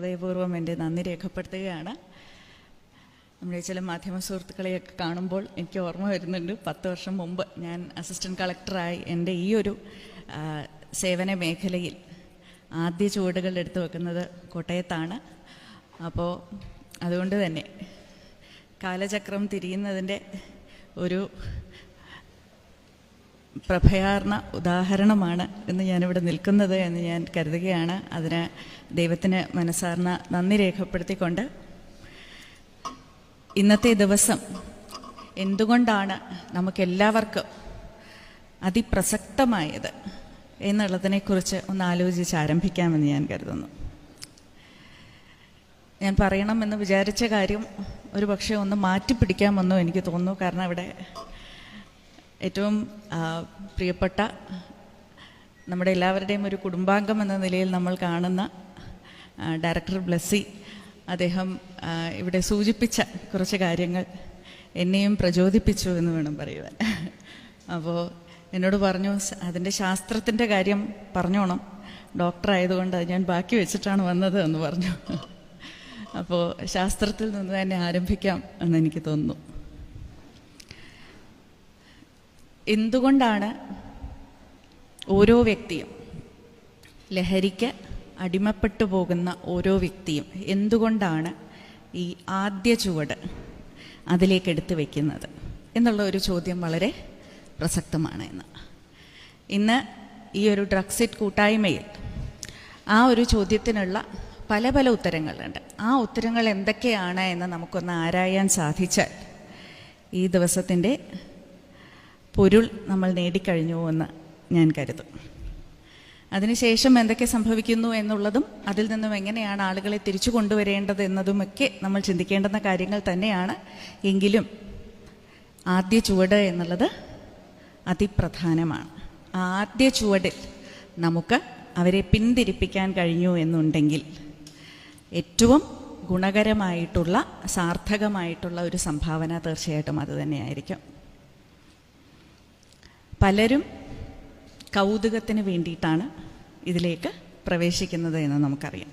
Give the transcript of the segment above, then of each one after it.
ഹൃദയപൂർവം എന്റെ നന്ദി രേഖപ്പെടുത്തുകയാണ്. നമ്മുടെ ചില മാധ്യമ സുഹൃത്തുക്കളെയൊക്കെ കാണുമ്പോൾ എനിക്ക് ഓർമ്മ വരുന്നുണ്ട്. പത്ത് വർഷം മുമ്പ് ഞാൻ അസിസ്റ്റന്റ് കളക്ടറായി എന്റെ ഈ ഒരു സേവന മേഖലയിൽ ആദ്യ ചുവടുകൾ എടുത്തു വെക്കുന്നത് കോട്ടയത്താണ്. അപ്പോൾ അതുകൊണ്ട് തന്നെ കാലചക്രം തിരിയുന്നതിന്റെ ഒരു പ്രഭയാർന്ന ഉദാഹരണമാണ് എന്ന് ഞാനിവിടെ നിൽക്കുന്നത് എന്ന് ഞാൻ കരുതുകയാണ്. അതിന് ദൈവത്തിന് മനസ്സാർന്ന നന്ദി രേഖപ്പെടുത്തിക്കൊണ്ട് ഇന്നത്തെ ദിവസം എന്തുകൊണ്ടാണ് നമുക്കെല്ലാവർക്കും അതിപ്രസക്തമായത് എന്നുള്ളതിനെക്കുറിച്ച് ഒന്ന് ആലോചിച്ച് ആരംഭിക്കാമെന്ന് ഞാൻ കരുതുന്നു. ഞാൻ പറയണമെന്ന് വിചാരിച്ച കാര്യം ഒരു പക്ഷേ ഒന്ന് മാറ്റിപ്പിടിക്കാമെന്നോ എനിക്ക് തോന്നുന്നു. കാരണം ഇവിടെ ഏറ്റവും പ്രിയപ്പെട്ട നമ്മുടെ എല്ലാവരുടെയും ഒരു കുടുംബാംഗം എന്ന നിലയിൽ നമ്മൾ കാണുന്ന ഡയറക്ടർ ബ്ലസ്സി അദ്ദേഹം ഇവിടെ സൂചിപ്പിച്ച കുറച്ച് കാര്യങ്ങൾ എന്നെയും പ്രചോദിപ്പിച്ചു എന്ന് വേണം പറയുവാൻ. അപ്പോൾ എന്നോട് പറഞ്ഞു "സ- അതിന്റെ ശാസ്ത്രത്തിന്റെ കാര്യം പറഞ്ഞോണം. ഡോക്ടർ ആയതുകൊണ്ട് ഞാൻ ബാക്കി വെച്ചിട്ടാണ് വന്നത് എന്ന് പറഞ്ഞു. അപ്പോൾ ശാസ്ത്രത്തിൽ നിന്ന് തന്നെ ആരംഭിക്കാം എന്ന് എനിക്ക് തോന്നുന്നു. എന്തുകൊണ്ടാണ് ഓരോ വ്യക്തിയും ലഹരിക്ക് അടിമപ്പെട്ടു പോകുന്ന ഓരോ വ്യക്തിയും എന്തുകൊണ്ടാണ് ഈ ആദ്യ ചുവട് അതിലേക്ക് എടുത്തു വയ്ക്കുന്നത് എന്നുള്ള ഒരു ചോദ്യം വളരെ പ്രസക്തമാണ് ഇന്ന്. ഇന്ന് ഈ ഒരു ഡ്രഗ്സിറ്റ് കൂട്ടായ്മയിൽ ആ ഒരു ചോദ്യത്തിനുള്ള പല പല ഉത്തരങ്ങളുണ്ട്. ആ ഉത്തരങ്ങൾ എന്തൊക്കെയാണ് എന്ന് നമുക്കൊന്ന് ആരായാൻ സാധിച്ചാൽ ഈ ദിവസത്തിന്റെ പൊരുൾ നമ്മൾ നേടിക്കഴിഞ്ഞു എന്ന് ഞാൻ കരുതും. അതിനുശേഷം എന്തൊക്കെ സംഭവിക്കുന്നു എന്നുള്ളതും അതിൽ നിന്നും എങ്ങനെയാണ് ആളുകളെ തിരിച്ചു കൊണ്ടുവരേണ്ടത് എന്നതുമൊക്കെ നമ്മൾ ചിന്തിക്കേണ്ടുന്ന കാര്യങ്ങൾ തന്നെയാണ്. എങ്കിലും ആദ്യ ചുവട് എന്നുള്ളത് അതിപ്രധാനമാണ്. ആദ്യ ചുവടിൽ നമുക്ക് അവരെ പിന്തിരിപ്പിക്കാൻ കഴിഞ്ഞു എന്നുണ്ടെങ്കിൽ ഏറ്റവും ഗുണകരമായിട്ടുള്ള സാർത്ഥകമായിട്ടുള്ള ഒരു സംഭാവന തീർച്ചയായിട്ടും അത് തന്നെയായിരിക്കും. പലരും കൗതുകത്തിന് വേണ്ടിയിട്ടാണ് ഇതിലേക്ക് പ്രവേശിക്കുന്നത് എന്ന് നമുക്കറിയാം.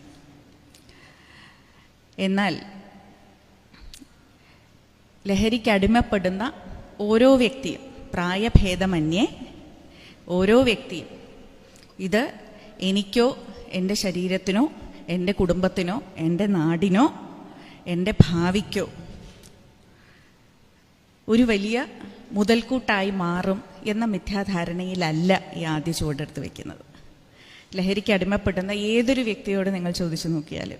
എന്നാൽ ലഹരിക്ക് അടിമപ്പെടുന്ന ഓരോ വ്യക്തിയും പ്രായഭേദമന്യേ ഓരോ വ്യക്തിയും ഇത് എനിക്കോ എന്റെ ശരീരത്തിനോ എന്റെ കുടുംബത്തിനോ എന്റെ നാടിനോ എന്റെ ഭാവിക്കോ ഒരു വലിയ മുതൽക്കൂട്ടായി മാറും എന്ന മിഥ്യാധാരണയിലല്ല ഈ ആദ്യ ചുവടെടുത്ത് വെക്കുന്നത്. ലഹരിക്ക് അടിമപ്പെടുന്ന ഏതൊരു വ്യക്തിയോട് നിങ്ങൾ ചോദിച്ചു നോക്കിയാലും.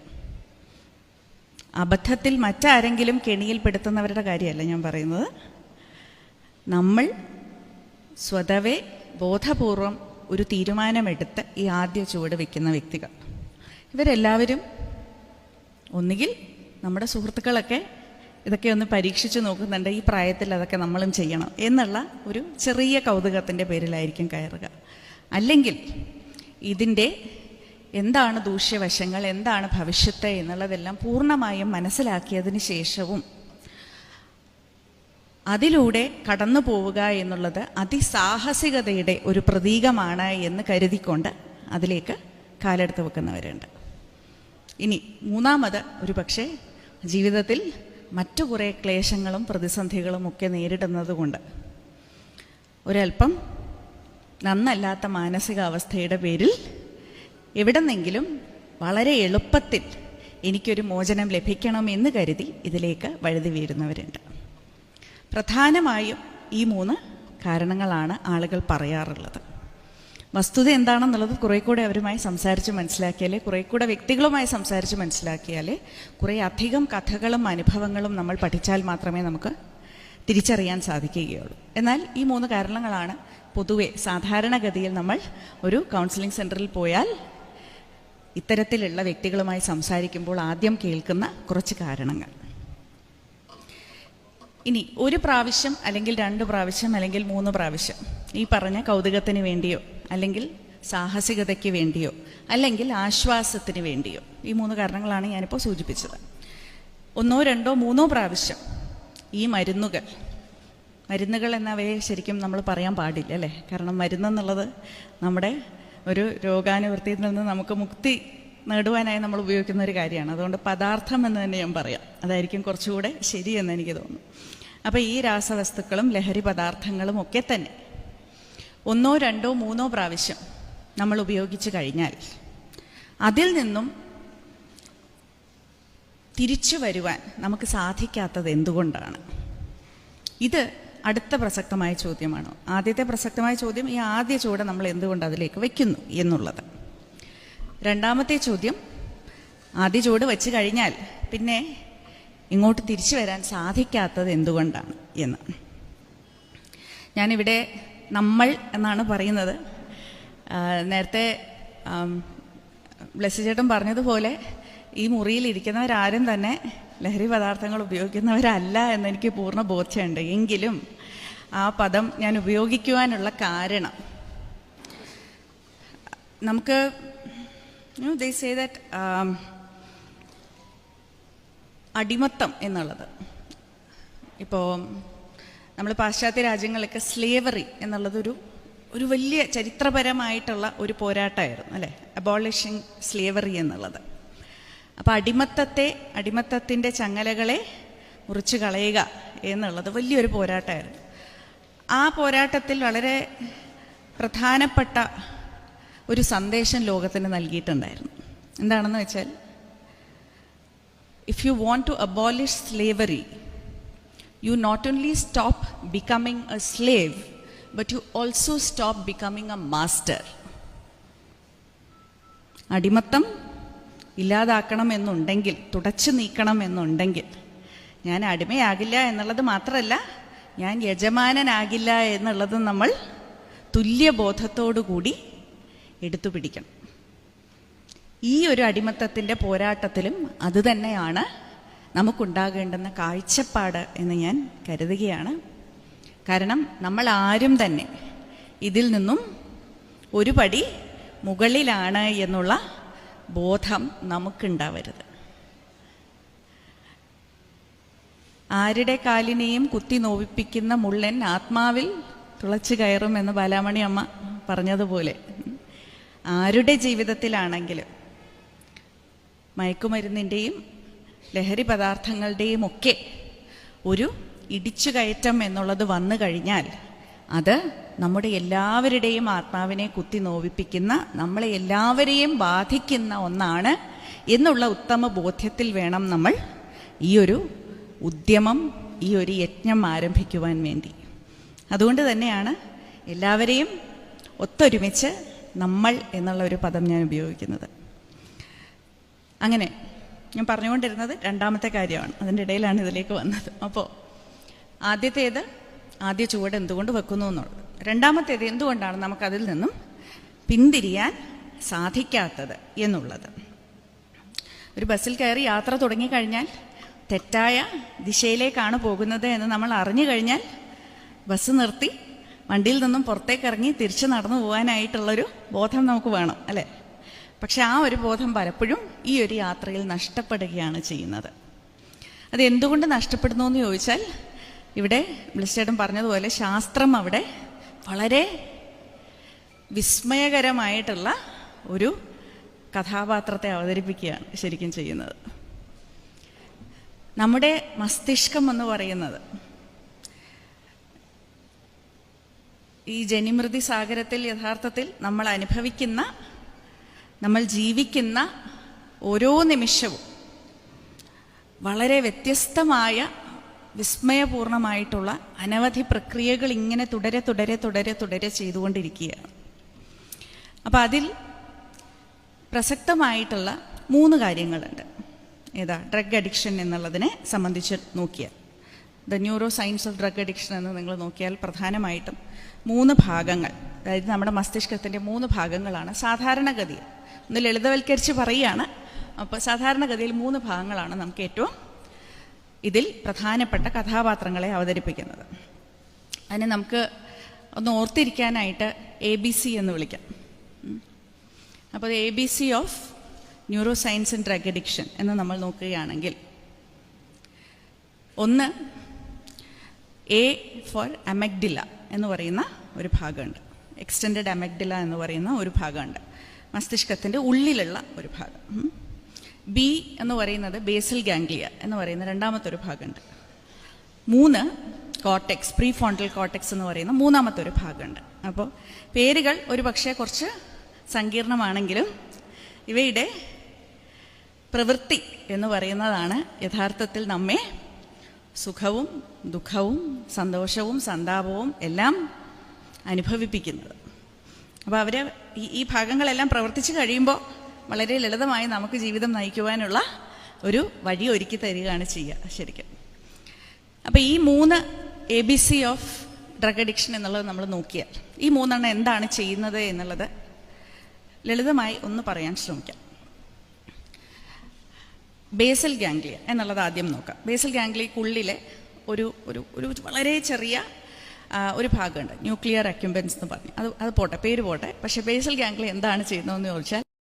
അബദ്ധത്തിൽ മറ്റാരെങ്കിലും കെണിയിൽപ്പെടുത്തുന്നവരുടെ കാര്യമല്ല ഞാൻ പറയുന്നത്. നമ്മൾ സ്വതവേ ബോധപൂർവം ഒരു തീരുമാനമെടുത്ത് ഈ ആദ്യ ചുവട് വെക്കുന്ന വ്യക്തികൾ. ഇവരെല്ലാവരും ഒന്നുകിൽ നമ്മുടെ സുഹൃത്തുക്കളൊക്കെ ഇതൊക്കെ ഒന്ന് പരീക്ഷിച്ച് നോക്കുന്നുണ്ട്. ഈ പ്രായത്തിൽ അതൊക്കെ നമ്മളും ചെയ്യണം എന്നുള്ള ഒരു ചെറിയ കൗതുകത്തിന്റെ പേരിലായിരിക്കും കയറുക. അല്ലെങ്കിൽ ഇതിന്റെ എന്താണ് ദൂഷ്യവശങ്ങൾ എന്താണ് ഭവിഷ്യത്ത് എന്നുള്ളതെല്ലാം പൂർണമായും മനസ്സിലാക്കിയതിന് ശേഷവും അതിലൂടെ കടന്നു പോവുക എന്നുള്ളത് അതിസാഹസികതയുടെ ഒരു പ്രതീകമാണ് എന്ന് കരുതിക്കൊണ്ട് അതിലേക്ക് കാലെടുത്ത് വെക്കുന്നവരുണ്ട്. ഇനി മൂന്നാമത് ഒരു പക്ഷേ ജീവിതത്തിൽ മറ്റു കുറേ ക്ലേശങ്ങളും പ്രതിസന്ധികളും ഒക്കെ നേരിടുന്നത് കൊണ്ട് ഒരല്പം നന്നല്ലാത്ത മാനസികാവസ്ഥയുടെ പേരിൽ എവിടെന്നെങ്കിലും വളരെ എളുപ്പത്തിൽ എനിക്കൊരു മോചനം ലഭിക്കണമെന്ന് കരുതി ഇതിലേക്ക് വഴുതി വീഴുന്നവരുണ്ട്. പ്രധാനമായും ഈ മൂന്ന് കാരണങ്ങളാണ് ആളുകൾ പറയാറുള്ളത്. വസ്തുത എന്താണെന്നുള്ളത് കുറെ കൂടെ അവരുമായി സംസാരിച്ച് മനസ്സിലാക്കിയാലേ കുറെ കൂടെ വ്യക്തികളുമായി സംസാരിച്ച് മനസ്സിലാക്കിയാലേ കുറേ അധികം കഥകളും അനുഭവങ്ങളും നമ്മൾ പഠിച്ചാൽ മാത്രമേ നമുക്ക് തിരിച്ചറിയാൻ സാധിക്കുകയുള്ളൂ. എന്നാൽ ഈ മൂന്ന് കാരണങ്ങളാണ് പൊതുവെ സാധാരണഗതിയിൽ നമ്മൾ ഒരു കൗൺസിലിംഗ് സെന്ററിൽ പോയാൽ ഇത്തരത്തിലുള്ള വ്യക്തികളുമായി സംസാരിക്കുമ്പോൾ ആദ്യം കേൾക്കുന്ന കുറച്ച് കാരണങ്ങൾ. ഇനി ഒരു പ്രാവശ്യം അല്ലെങ്കിൽ രണ്ട് പ്രാവശ്യം അല്ലെങ്കിൽ മൂന്ന് പ്രാവശ്യം ഈ പറഞ്ഞ കൗതുകത്തിന് വേണ്ടിയോ അല്ലെങ്കിൽ സാഹസികതയ്ക്ക് വേണ്ടിയോ അല്ലെങ്കിൽ ആശ്വാസത്തിന് വേണ്ടിയോ. ഈ മൂന്ന് കാരണങ്ങളാണ് ഞാനിപ്പോൾ സൂചിപ്പിച്ചത്. ഒന്നോ രണ്ടോ മൂന്നോ പ്രാവശ്യം ഈ മരുന്നുകൾ മരുന്നുകൾ എന്നവയെ ശരിക്കും നമ്മൾ പറയാൻ പാടില്ല അല്ലേ? കാരണം മരുന്നെന്നുള്ളത് നമ്മുടെ ഒരു രോഗാനുവൃത്തിയിൽ നിന്ന് നമുക്ക് മുക്തി നേടുവാനായി നമ്മൾ ഉപയോഗിക്കുന്ന ഒരു കാര്യമാണ്. അതുകൊണ്ട് പദാർത്ഥം എന്ന് തന്നെ ഞാൻ പറയാം. അതായിരിക്കും കുറച്ചുകൂടെ ശരിയെന്ന് എനിക്ക് തോന്നുന്നു. അപ്പോൾ ഈ രാസവസ്തുക്കളും ലഹരി പദാർത്ഥങ്ങളും ഒക്കെ തന്നെ ഒന്നോ രണ്ടോ മൂന്നോ പ്രാവശ്യം നമ്മൾ ഉപയോഗിച്ച് കഴിഞ്ഞാൽ അതിൽ നിന്നും തിരിച്ചു വരുവാൻ നമുക്ക് സാധിക്കാത്തത് എന്തുകൊണ്ടാണ്? ഇത് അടുത്ത പ്രസക്തമായ ചോദ്യമാണ്. ആദ്യത്തെ പ്രസക്തമായ ചോദ്യം ഈ ആദ്യ ചുവട് നമ്മൾ എന്തുകൊണ്ട് അതിലേക്ക് വയ്ക്കുന്നു എന്നുള്ളത്. രണ്ടാമത്തെ ചോദ്യം ആദ്യ ചുവട് വെച്ച് കഴിഞ്ഞാൽ പിന്നെ ഇങ്ങോട്ട് തിരിച്ചു വരാൻ സാധിക്കാത്തത് എന്തുകൊണ്ടാണ് എന്ന്. ഞാനിവിടെ നമ്മൾ എന്നാണ് പറയുന്നത്. നേരത്തെ ബ്ലസ്സിചേട്ടൻ പറഞ്ഞതുപോലെ ഈ മുറിയിൽ ഇരിക്കുന്നവരാരും തന്നെ ലഹരി പദാർത്ഥങ്ങൾ ഉപയോഗിക്കുന്നവരല്ല എന്നെനിക്ക് പൂർണ ബോധ്യമുണ്ട്. എങ്കിലും ആ പദം ഞാൻ ഉപയോഗിക്കുവാനുള്ള കാരണം. നമുക്ക് ദേ സേ ദാറ്റ് അടിമത്തം എന്നുള്ളത്. ഇപ്പോൾ നമ്മൾ പാശ്ചാത്യ രാജ്യങ്ങളൊക്കെ സ്ലേവറി എന്നുള്ളതൊരു ഒരു വലിയ ചരിത്രപരമായിട്ടുള്ള ഒരു പോരാട്ടമായിരുന്നു അല്ലേ? അബോളിഷിങ് സ്ലേവറി എന്നുള്ളത്. അപ്പോൾ അടിമത്തത്തെ അടിമത്തത്തിന്റെ ചങ്ങലകളെ മുറിച്ച് കളയുക എന്നുള്ളത് വലിയൊരു പോരാട്ടമായിരുന്നു. ആ പോരാട്ടത്തിൽ വളരെ പ്രധാനപ്പെട്ട ഒരു സന്ദേശം ലോകത്തിന് നൽകിയിട്ടുണ്ടായിരുന്നു. എന്താണെന്ന് വെച്ചാൽ if you want to abolish slavery you not only stop becoming a slave, but you also stop becoming a master. അടിമത്തം ഇല്ലാതാക്കണം എന്നുണ്ടെങ്കിൽ തുടച്ചു നീക്കണം എന്നുണ്ടെങ്കിൽ ഞാൻ അടിമയാകില്ല എന്നുള്ളത് മാത്രമല്ല ഞാൻ യജമാനനാകില്ല എന്നുള്ളത് നമ്മൾ തുല്യബോധത്തോടുകൂടി എടുത്തു പിടിക്കണം ഈ ഒരു അടിമത്തത്തിന്റെ പോരാട്ടത്തിലും അതുതന്നെയാണ് നമുക്കുണ്ടാകേണ്ടുന്ന കാഴ്ചപ്പാട് എന്ന് ഞാൻ കരുതുകയാണ് കാരണം നമ്മൾ ആരും തന്നെ ഇതിൽ നിന്നും ഒരു പടി മുകളിലാണ് എന്നുള്ള ബോധം നമുക്കുണ്ടാവരുത്. ആരുടെ കാലിനെയും കുത്തി നോവിപ്പിക്കുന്ന മുള്ളൻ ആത്മാവിൽ തുളച്ചു കയറും എന്ന് ബാലാമണി അമ്മ പറഞ്ഞതുപോലെ ആരുടെ ജീവിതത്തിലാണെങ്കിലും മയക്കുമരുന്നിന്റെയും ലഹരി പദാർത്ഥങ്ങളുടെയും ഒക്കെ ഒരു ഇടിച്ചുകയറ്റം എന്നുള്ളത് വന്നു കഴിഞ്ഞാൽ അത് നമ്മുടെ എല്ലാവരുടെയും ആത്മാവിനെ കുത്തി നോവിപ്പിക്കുന്ന നമ്മളെ എല്ലാവരെയും ബാധിക്കുന്ന ഒന്നാണ് എന്നുള്ള ഉത്തമ ബോധ്യത്തിൽ വേണം നമ്മൾ ഈ ഒരു ഉദ്യമം ഈ ഒരു യജ്ഞം ആരംഭിക്കുവാൻ വേണ്ടി. അതുകൊണ്ട് തന്നെയാണ് എല്ലാവരെയും ഒത്തൊരുമിച്ച് നമ്മൾ എന്നുള്ള ഒരു പദം ഞാൻ ഉപയോഗിക്കുന്നത്. അങ്ങനെ ഞാൻ പറഞ്ഞുകൊണ്ടിരുന്നത് രണ്ടാമത്തെ കാര്യമാണ്. അതിന്റെ ഇടയിലാണ് ഇതിലേക്ക് വന്നത്. അപ്പോൾ ആദ്യത്തേത് ആദ്യ ചുവട് എന്തുകൊണ്ട് വെക്കുന്നു എന്നുള്ളത്. രണ്ടാമത്തേത് എന്തുകൊണ്ടാണ് നമുക്കതിൽ നിന്നും പിന്തിരിയാൻ സാധിക്കാത്തത് എന്നുള്ളത്. ഒരു ബസ്സിൽ കയറി യാത്ര തുടങ്ങിക്കഴിഞ്ഞാൽ തെറ്റായ ദിശയിലേക്കാണ് പോകുന്നത് എന്ന് നമ്മൾ അറിഞ്ഞു കഴിഞ്ഞാൽ ബസ് നിർത്തി വണ്ടിയിൽ നിന്നും പുറത്തേക്ക് ഇറങ്ങി തിരിച്ചു നടന്നു പോകാനായിട്ടുള്ളൊരു ബോധം നമുക്ക് വേണം അല്ലേ? പക്ഷെ ആ ഒരു ബോധം പലപ്പോഴും ഈ ഒരു യാത്രയിൽ നഷ്ടപ്പെടുകയാണ് ചെയ്യുന്നത്. അത് എന്തുകൊണ്ട് നഷ്ടപ്പെടുന്നു എന്ന് ചോദിച്ചാൽ ഇവിടെ വിളിച്ചേട്ടൻ പറഞ്ഞതുപോലെ ശാസ്ത്രം അവിടെ വളരെ വിസ്മയകരമായിട്ടുള്ള ഒരു കഥാപാത്രത്തെ അവതരിപ്പിക്കുകയാണ് ശരിക്കും ചെയ്യുന്നത്. നമ്മുടെ മസ്തിഷ്കം എന്ന് പറയുന്നത് ഈ ജനിമൃതി സാഗരത്തിൽ യഥാർത്ഥത്തിൽ നമ്മൾ അനുഭവിക്കുന്ന നമ്മൾ ജീവിക്കുന്ന ഓരോ നിമിഷവും വളരെ വ്യത്യസ്തമായ വിസ്മയപൂർണമായിട്ടുള്ള അനവധി പ്രക്രിയകൾ ഇങ്ങനെ തുടരെ തുടരെ തുടരെ തുടരെ ചെയ്തുകൊണ്ടിരിക്കുകയാണ്. അപ്പം അതിൽ പ്രസക്തമായിട്ടുള്ള മൂന്ന് കാര്യങ്ങളുണ്ട്. ഏതാ? ഡ്രഗ് അഡിക്ഷൻ എന്നുള്ളതിനെ സംബന്ധിച്ച് നോക്കിയാൽ. The neuroscience of drug addiction എന്ന് നിങ്ങൾ നോക്കിയാൽ പ്രധാനമായിട്ടും മൂന്ന് ഭാഗങ്ങൾ അതായത് നമ്മുടെ മസ്തിഷ്കത്തിന്റെ മൂന്ന് ഭാഗങ്ങളാണ് സാധാരണഗതിയിൽ. ഒന്ന് ലളിതവൽക്കരിച്ച് പറയുകയാണ്. അപ്പോൾ സാധാരണഗതിയിൽ മൂന്ന് ഭാഗങ്ങളാണ് നമുക്ക് ഏറ്റവും ഇതിൽ പ്രധാനപ്പെട്ട കഥാപാത്രങ്ങളെ അവതരിപ്പിക്കുന്നത്. അതിനെ നമുക്ക് ഒന്ന് ഓർത്തിരിക്കാനായിട്ട് എ ബി സി എന്ന് വിളിക്കാം. അപ്പോൾ A B C of neuroscience and drug addiction എന്ന് നമ്മൾ നോക്കുകയാണെങ്കിൽ ഒന്ന് എ ഫോർ അമഗ്ഡില എന്ന് പറയുന്ന ഒരു ഭാഗമുണ്ട്. എക്സ്റ്റെൻഡ് അമഗ്ഡില എന്ന് പറയുന്ന ഒരു ഭാഗമുണ്ട്. മസ്തിഷ്കത്തിന്റെ ഉള്ളിലുള്ള ഒരു ഭാഗം. ബി എന്ന് പറയുന്നത് ബേസൽ ഗാംഗ്ലിയ എന്ന് പറയുന്ന രണ്ടാമത്തെ ഒരു ഭാഗമുണ്ട്. മൂന്ന് കോട്ടെക്സ് പ്രീ ഫോണ്ടൽ കോട്ടെക്സ് എന്ന് പറയുന്ന മൂന്നാമത്തെ ഒരു ഭാഗമുണ്ട്. അപ്പോൾ പേരുകൾ ഒരു പക്ഷേ കുറച്ച് സങ്കീർണമാണെങ്കിലും ഇവയുടെ പ്രവൃത്തി എന്ന് പറയുന്നതാണ് യഥാർത്ഥത്തിൽ നമ്മെ സുഖവും ദുഃഖവും സന്തോഷവും സന്താപവും എല്ലാം അനുഭവിപ്പിക്കുന്നത്. അപ്പോൾ അവർ ഈ ഭാഗങ്ങളെല്ലാം പ്രവർത്തിച്ച് കഴിയുമ്പോൾ വളരെ ലളിതമായി നമുക്ക് ജീവിതം നയിക്കുവാനുള്ള ഒരു വഴി ഒരുക്കി തരികയാണ് ചെയ്യുക. ശരിക്കും. അപ്പോൾ ഈ മൂന്ന് A B C of drug addiction എന്നുള്ളത് നമ്മൾ നോക്കിയാൽ ഈ മൂന്നെണ്ണം എന്താണ് ചെയ്യുന്നത് എന്നുള്ളത് ലളിതമായി ഒന്ന് പറയാൻ ശ്രമിക്കാം. ബേസൽ ഗാംഗ്ലിയ എന്നുള്ളത് ആദ്യം നോക്കാം. ബേസൽ ഗാംഗ്ലിയക്കുള്ളിലെ ഒരു ഒരു ഒരു വളരെ ചെറിയ ഒരു ഭാഗമുണ്ട്. ന്യൂക്ലിയർ അക്യുംബൻസ് എന്ന് പറഞ്ഞു. അത് അത് പോട്ടെ പേര് പോട്ടെ. പക്ഷേ ബേസൽ ഗാംഗ്ലിയ എന്താണ് ചെയ്യുന്നതെന്ന് ചോദിച്ചാൽ